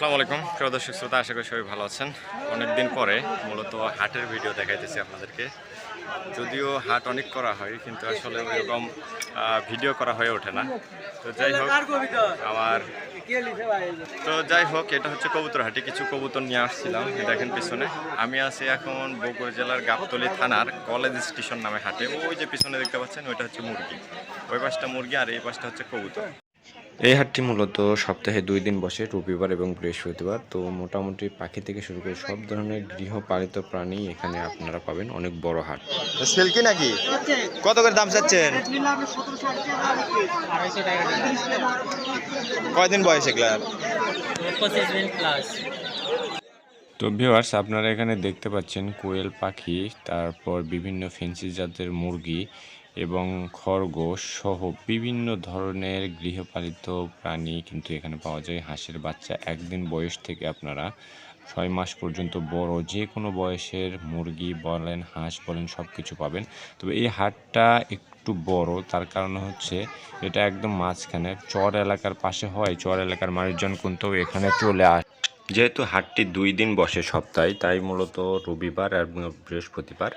আসসালামু আলাইকুম। প্রিয় দর্শক শ্রোতা, আশা করি সবাই ভালো আছেন। অনেকদিন পরে মূলত হাটের ভিডিও দেখাইতেছি আপনাদেরকে। যদিও হাট অনেক করা হয়, কিন্তু আসলে ওইরকম ভিডিও করা হয়ে ওঠে না। তো যাই হোক, আমার তো যাই হোক, এটা হচ্ছে কবুতর হাটে কিছু কবুতর নিয়ে আসছিলাম দেখেন পিছনে। আমি আছি এখন বগুড়া জেলার গাবতলি থানার কলেজ স্টেশন নামে হাটে। ওই যে পিছনে দেখতে পাচ্ছেন, ওইটা হচ্ছে মুরগি। ওই পাশটা মুরগি আর এই পাশটা হচ্ছে কবুতর। এই হাটটি মূলত সপ্তাহে দুই দিন বসে রবিবার এবং বৃহস্পতিবার। তো মোটামুটি পাখি থেকে শুরু করে সব ধরনের গৃহপালিত প্রাণী এখানে আপনারা পাবেন। অনেক বড় হাট। সিল্কি নাকি? কত করে দাম চাচ্ছেন? কয়দিন বয়স এগুলার? পঁচিশ দিন প্লাস তো ভিউয়ার্স আপনারা এখানে দেখতে পাচ্ছেন কোয়েল পাখি, তারপর বিভিন্ন ফেন্সি জাতের মুরগি এবং খরগোশ সহ বিভিন্ন ধরনের গৃহপালিত প্রাণী কিন্তু এখানে পাওয়া যায়। হাঁসের বাচ্চা একদিন বয়স থেকে আপনারা ছয় মাস পর্যন্ত বড় যে কোনো বয়সের মুরগি বলেন, হাঁস বলেন সব কিছু পাবেন। তবে এই হাটটা একটু বড়, তার কারণ হচ্ছে এটা একদম মাঝখানে, চর এলাকার পাশে হয়, চর এলাকার মানুষজন কিন্তু এখানে চলে আসে যেহেতু হাটটি দুই দিন বসে সপ্তাহে, তাই মূলত রবিবার আর বৃহস্পতিবার।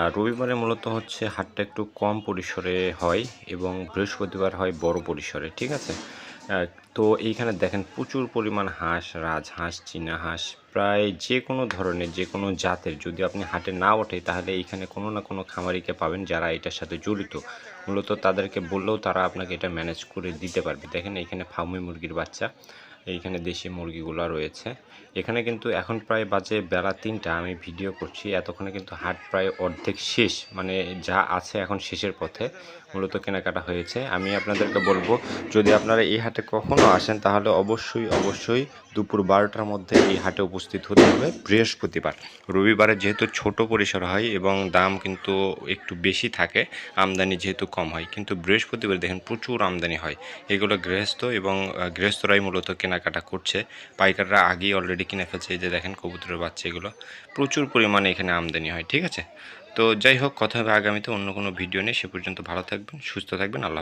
আর রবিবারে মূলত হচ্ছে হাটটা একটু কম পরিসরে হয় এবং বৃহস্পতিবার হয় বড় পরিসরে, ঠিক আছে? তো এইখানে দেখেন প্রচুর পরিমাণ হাঁস, রাজহাঁস চীনা হাঁস প্রায় যে কোনো ধরনের যে কোনো জাতের যদি আপনি হাটে না ওঠে, তাহলে এইখানে কোনো না কোনো খামারিকে পাবেন যারা এটার সাথে জড়িত। মূলত তাদেরকে বললেও তারা আপনাকে এটা ম্যানেজ করে দিতে পারবে। দেখেন এইখানে ফার্মি মুরগির বাচ্চা। এইখানে দেশি মুরগিগুলো রয়েছে। এখানে কিন্তু এখন প্রায় বাজে বেলা তিনটা, আমি ভিডিও করছি। এতক্ষণে কিন্তু হাট প্রায় অর্ধেক শেষ মানে যা আছে এখন শেষের পথে, মূলত কেনাকাটা হয়েছে। আমি আপনাদেরকে বলব, যদি আপনারা এই হাটে কখনও আসেন, তাহলে অবশ্যই অবশ্যই দুপুর বারোটার মধ্যে এই হাটে উপস্থিত হতে হবে। বৃহস্পতিবার। রবিবারে যেহেতু ছোট পরিসর হয় এবং দাম কিন্তু একটু বেশি থাকে, আমদানি যেহেতু কম হয়। কিন্তু বৃহস্পতিবার দেখেন প্রচুর আমদানি হয়। এগুলো গৃহস্থ এবং গৃহস্থরাই মূলত কেনাকাটা করছে। পাইকাররা আগেই অলরেডি কিনে ফেলছে। এই যে দেখেন কবুতরের বাচ্চা এগুলো প্রচুর পরিমাণে এখানে আমদানি হয়, ঠিক আছে? তো যাই হোক, কথা হবে আগামীতে অন্য কোনো ভিডিও নেই সে পর্যন্ত ভালো থাকবেন, সুস্থ থাকবেন। আল্লাহ